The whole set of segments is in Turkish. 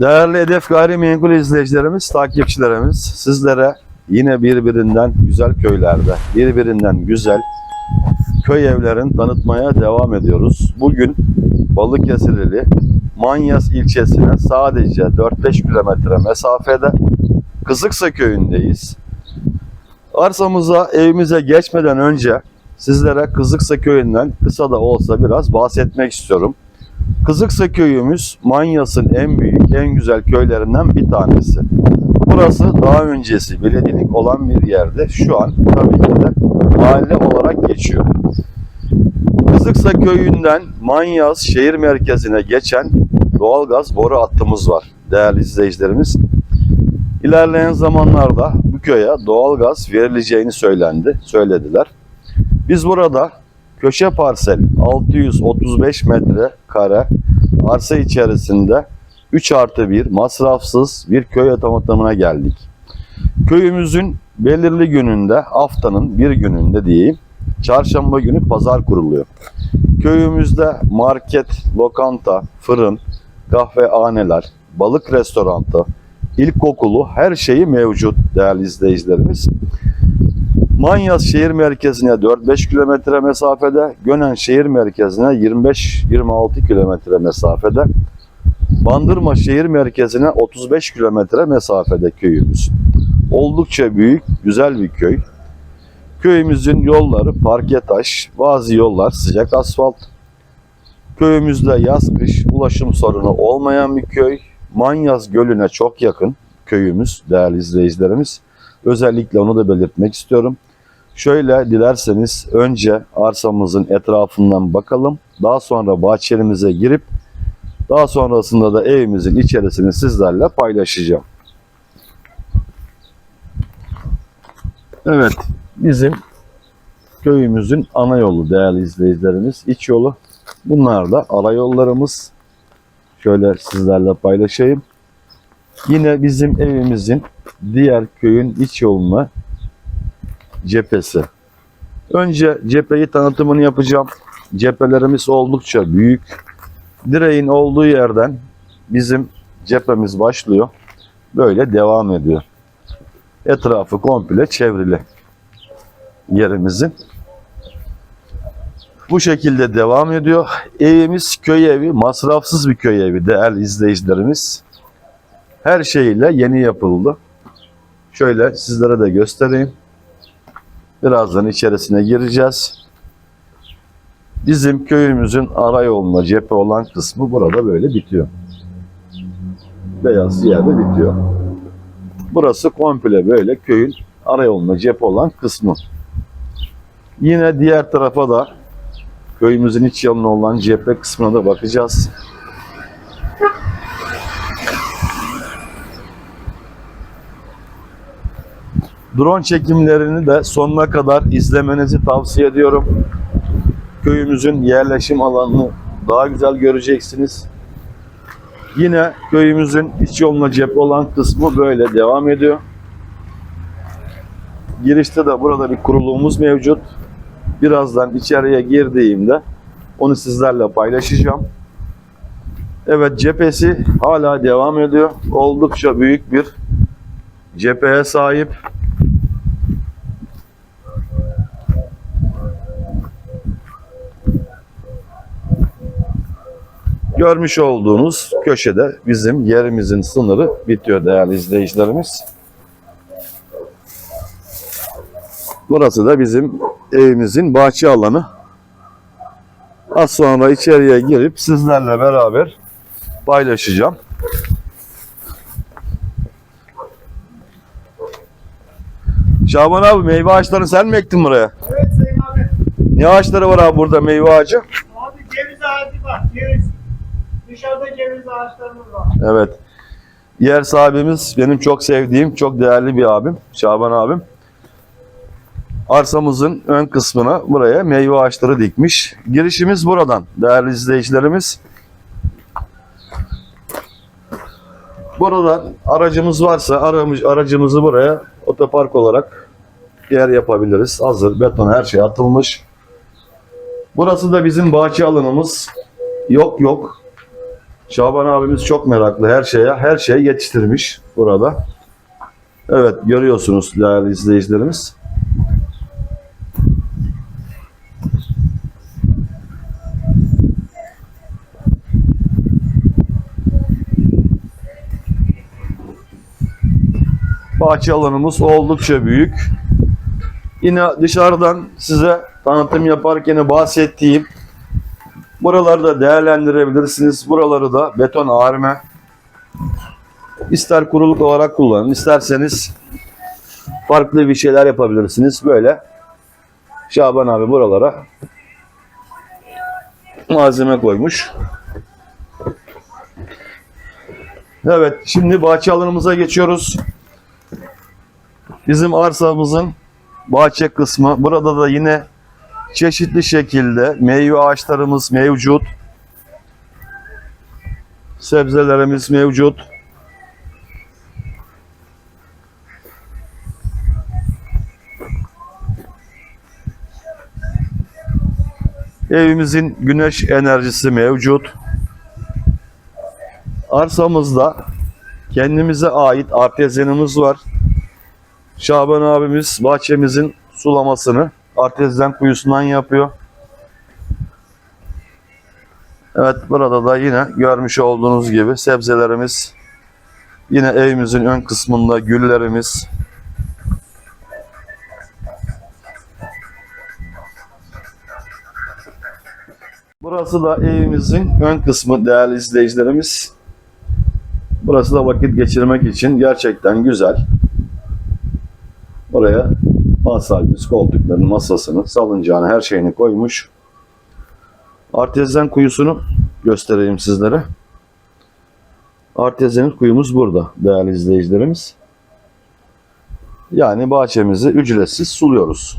Değerli Hedef Gayrimenkul izleyicilerimiz, takipçilerimiz, sizlere yine birbirinden güzel köylerde, birbirinden güzel köy evlerini tanıtmaya devam ediyoruz. Bugün Balıkesirli Manyas ilçesine sadece 4-5 kilometre mesafede Kızıksa köyündeyiz. Arsamıza, evimize geçmeden önce sizlere Kızıksa köyünden kısa da olsa biraz bahsetmek istiyorum. Kızıksa köyümüz Manyas'ın en büyük, en güzel köylerinden bir tanesi. Burası daha öncesi belediyelik olan bir yerde. Şu an tabii ki de mahalle olarak geçiyor. Kızıksa köyünden Manyas şehir merkezine geçen doğalgaz boru hattımız var değerli izleyicilerimiz. İlerleyen zamanlarda bu köye doğalgaz verileceğini söylendi, söylediler. Biz burada köşe parsel 635 metre kare arsa içerisinde 3 artı 1 masrafsız bir köy tanıtımına geldik. Köyümüzün belirli gününde haftanın bir gününde diyeyim çarşamba günü pazar kuruluyor. Köyümüzde market, lokanta, fırın, kahvehaneler, balık restorantı, ilkokulu her şeyi mevcut değerli izleyicilerimiz. Manyas şehir merkezine 4-5 kilometre mesafede, Gönen şehir merkezine 25-26 kilometre mesafede, Bandırma şehir merkezine 35 kilometre mesafede köyümüz. Oldukça büyük, güzel bir köy. Köyümüzün yolları parke taş, bazı yollar sıcak asfalt. Köyümüzde yaz kış ulaşım sorunu olmayan bir köy. Manyas Gölü'ne çok yakın köyümüz değerli izleyicilerimiz. Özellikle onu da belirtmek istiyorum. Şöyle dilerseniz önce arsamızın etrafından bakalım. Daha sonra bahçemize girip daha sonrasında da evimizin içerisini sizlerle paylaşacağım. Evet, bizim köyümüzün ana yolu değerli izleyicilerimiz. iç yolu. Bunlar da ara yollarımız. Şöyle sizlerle paylaşayım. Yine bizim evimizin diğer köyün iç yoluna cephesi. Önce cepheyi tanıtımını yapacağım. Cephelerimiz oldukça büyük. Direğin olduğu yerden bizim cephemiz başlıyor. Böyle devam ediyor. Etrafı komple çevrili yerimizin. Bu şekilde devam ediyor. Evimiz köy evi, masrafsız bir köy evi değerli izleyicilerimiz. Her şeyle yeni yapıldı. Şöyle sizlere de göstereyim. Birazdan içerisine gireceğiz. Bizim köyümüzün ara yoluna cephe olan kısmı burada böyle bitiyor. Beyaz yerde bitiyor. Burası komple böyle köyün ara yoluna cephe olan kısmı. Yine diğer tarafa da köyümüzün iç yanına olan cephe kısmına da bakacağız. Drone çekimlerini de sonuna kadar izlemenizi tavsiye ediyorum. Köyümüzün yerleşim alanını daha güzel göreceksiniz. Yine köyümüzün iç yoluna cephe olan kısmı böyle devam ediyor. Girişte de burada bir kuruluğumuz mevcut. Birazdan içeriye girdiğimde onu sizlerle paylaşacağım. Evet cephesi hala devam ediyor. Oldukça büyük bir cepheye sahip. Görmüş olduğunuz köşede bizim yerimizin sınırı bitiyor değerli izleyicilerimiz. Burası da bizim evimizin bahçe alanı. Az sonra içeriye girip sizlerle beraber paylaşacağım. Şaban abi meyve ağaçlarını sen mi ektin buraya? Evet Sayın abi. Ne ağaçları var abi burada meyve ağacı? Abi ceviz ağacı var. Ceviz. Dışarıda ceviz var. Evet. Yer sahibimiz benim çok sevdiğim, çok değerli bir abim. Şaban abim. Arsamızın ön kısmına buraya meyve ağaçları dikmiş. Girişimiz buradan değerli izleyicilerimiz. Buradan aracımız varsa aramız, aracımızı buraya otopark olarak yer yapabiliriz. Hazır beton her şey atılmış. Burası da bizim bahçe alanımız. Yok yok Şaban abimiz çok meraklı her şeye. Her şeyi yetiştirmiş burada. Evet görüyorsunuz değerli izleyicilerimiz. Bahçe alanımız oldukça büyük. Yine dışarıdan size tanıtım yaparken bahsettiğim buraları da değerlendirebilirsiniz. Buraları da beton arme ister kuruluk olarak kullanın, isterseniz farklı bir şeyler yapabilirsiniz. Böyle Şaban abi buralara malzeme koymuş. Evet, şimdi bahçe alanımıza geçiyoruz. Bizim arsamızın bahçe kısmı. Burada da yine çeşitli şekilde meyve ağaçlarımız mevcut. Sebzelerimiz mevcut. Evimizin güneş enerjisi mevcut. Arsamızda kendimize ait artezyanımız var. Şaban abimiz bahçemizin sulamasını artezyen kuyusundan yapıyor. Evet burada da yine görmüş olduğunuz gibi sebzelerimiz yine evimizin ön kısmında güllerimiz Burası da evimizin ön kısmı değerli izleyicilerimiz. Burası da vakit geçirmek için gerçekten güzel. Oraya mal sahibimiz koltuklarını, masasını, salıncağını, her şeyini koymuş. Artezyen kuyusunu göstereyim sizlere. Artezyen kuyumuz burada değerli izleyicilerimiz. Yani bahçemizi ücretsiz suluyoruz.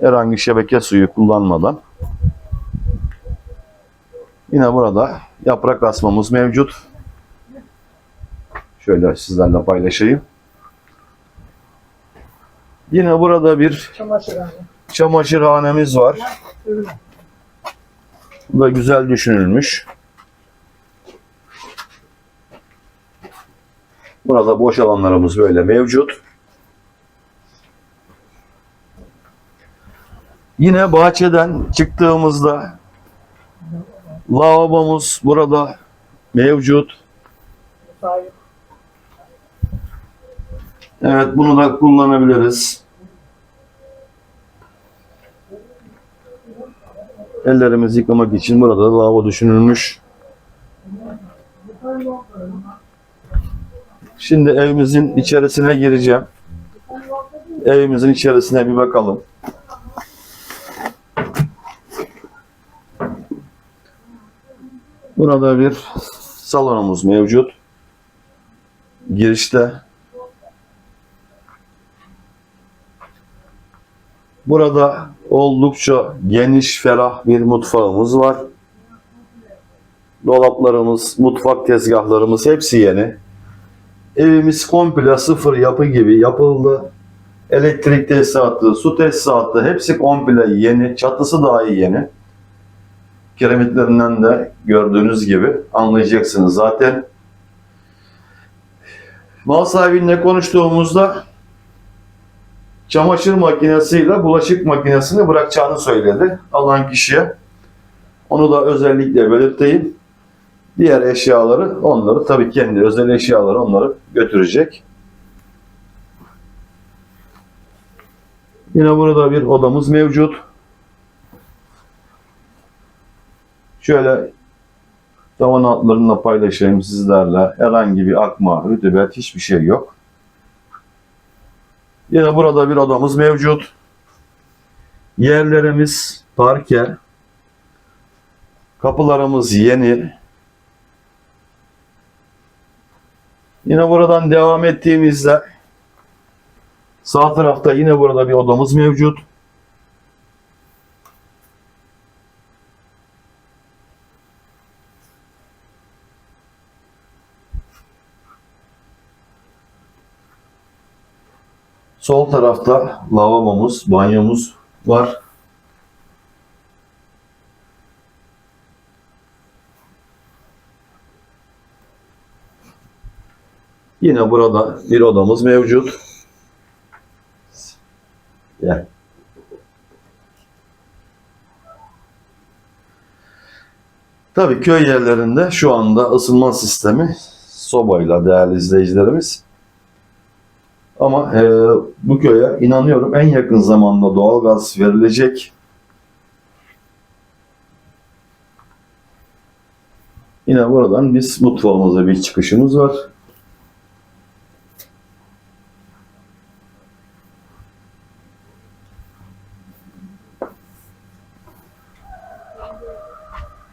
Herhangi şebeke suyu kullanmadan. Yine burada yaprak asmamız mevcut. Şöyle sizlerle paylaşayım. Yine burada bir Çamaşırhane. çamaşırhanemiz var. Bu da güzel düşünülmüş. Burada boş alanlarımız böyle mevcut. Yine bahçeden çıktığımızda lavabomuz burada mevcut. Sahip. Evet bunu da kullanabiliriz. Ellerimizi yıkamak için burada da lavabo düşünülmüş. Şimdi evimizin içerisine gireceğim. Evimizin içerisine bir bakalım. Burada bir salonumuz mevcut. Girişte Burada oldukça geniş, ferah bir mutfağımız var. Dolaplarımız, mutfak tezgahlarımız hepsi yeni. Evimiz komple sıfır yapı gibi yapıldı. Elektrik tesisatı, su tesisatı hepsi komple yeni. Çatısı dahi yeni. Kiremitlerinden de gördüğünüz gibi anlayacaksınız zaten. Mal sahibiyle konuştuğumuzda çamaşır makinesiyle bulaşık makinesini bırakacağını söyledi alan kişiye. Onu da özellikle belirteyim. Diğer eşyaları onları tabii kendi özel eşyaları onları götürecek. Yine burada bir odamız mevcut. Şöyle tavan altlarını paylaşayım sizlerle. Herhangi bir akma, rütubet hiçbir şey yok. Yine burada bir odamız mevcut. Yerlerimiz parke. Kapılarımız yeni. Yine buradan devam ettiğimizde sağ tarafta yine burada bir odamız mevcut. Sol tarafta lavabomuz, banyomuz var. Yine burada bir odamız mevcut. Gel. Tabii köy yerlerinde şu anda ısınma sistemi sobayla değerli izleyicilerimiz. Ama e, bu köye inanıyorum en yakın zamanda doğalgaz verilecek. Yine buradan biz mutfağımıza bir çıkışımız var.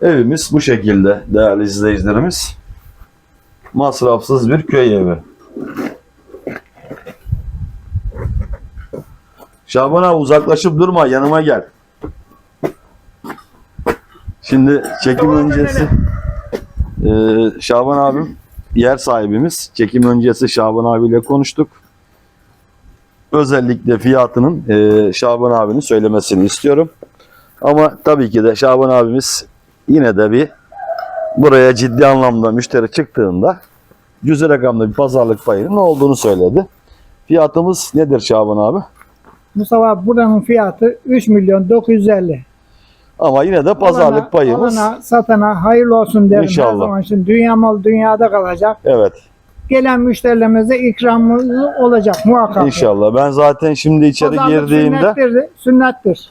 Evimiz bu şekilde değerli izleyicilerimiz. Masrafsız bir köy evi. Şaban abi uzaklaşıp durma yanıma gel. Şimdi çekim öncesi e, Şaban abim yer sahibimiz. Çekim öncesi Şaban abiyle konuştuk. Özellikle fiyatının e, Şaban abinin söylemesini istiyorum. Ama tabii ki de Şaban abimiz yine de bir buraya ciddi anlamda müşteri çıktığında cüzi rakamda bir pazarlık payının olduğunu söyledi. Fiyatımız nedir Şaban abi? Mustafa buranın fiyatı 3 milyon 950. Ama yine de pazarlık Alana- payımız alana, satana hayırlı olsun derim. İnşallah. Her zaman için dünya mal dünyada kalacak. evet Gelen müşterilerimize ikramımız olacak muhakkak. inşallah. Ben zaten şimdi içeri Pazarlık girdiğimde sünnettir, sünnettir.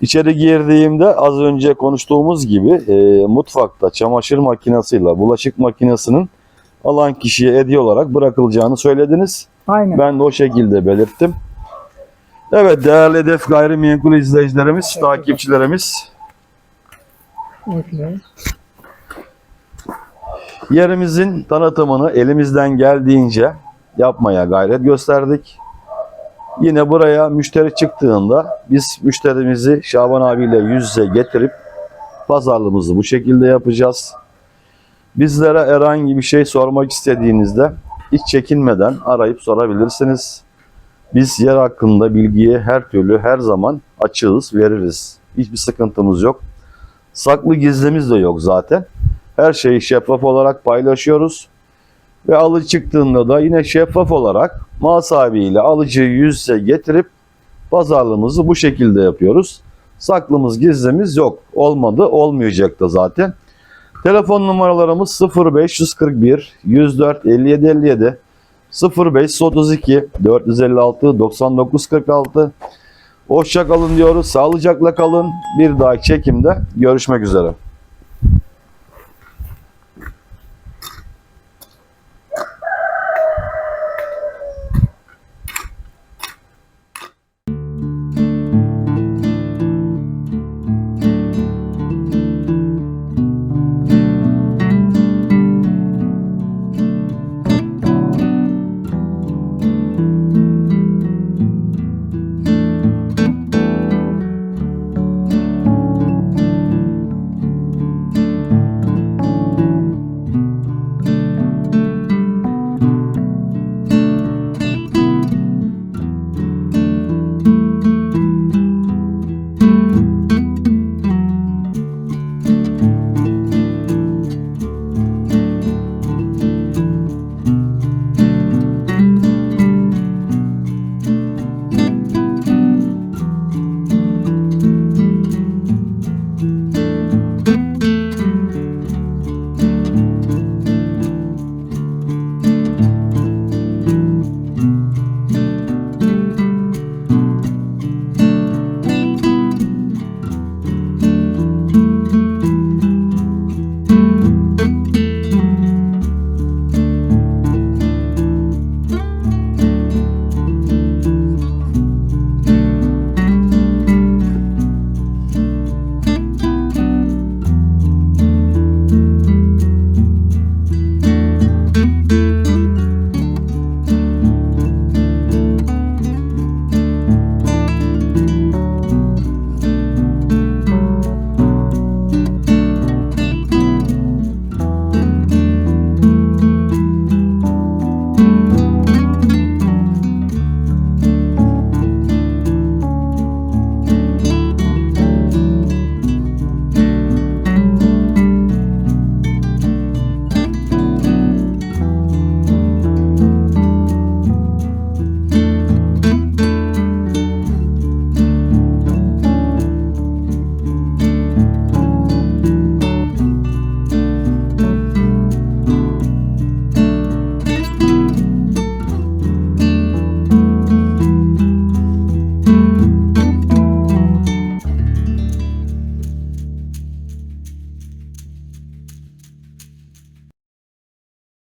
içeri girdiğimde az önce konuştuğumuz gibi e, mutfakta çamaşır makinesiyle bulaşık makinesinin alan kişiye hediye olarak bırakılacağını söylediniz. Aynen. Ben de o şekilde belirttim. Evet değerli Hedef Gayrimenkul izleyicilerimiz, takipçilerimiz Okey. yerimizin tanıtımını elimizden geldiğince yapmaya gayret gösterdik. Yine buraya müşteri çıktığında biz müşterimizi Şaban abiyle yüz yüze getirip pazarlığımızı bu şekilde yapacağız. Bizlere herhangi bir şey sormak istediğinizde hiç çekinmeden arayıp sorabilirsiniz. Biz yer hakkında bilgiye her türlü her zaman açığız, veririz. Hiçbir sıkıntımız yok. Saklı gizlimiz de yok zaten. Her şeyi şeffaf olarak paylaşıyoruz. Ve alıcı çıktığında da yine şeffaf olarak mal sahibiyle alıcıyı yüz yüze getirip pazarlığımızı bu şekilde yapıyoruz. Saklımız gizlimiz yok. Olmadı olmayacak da zaten. Telefon numaralarımız 0541 104 57 57 0532 456 99 46 Hoşça kalın diyoruz. Sağlıcakla kalın. Bir dahaki çekimde görüşmek üzere.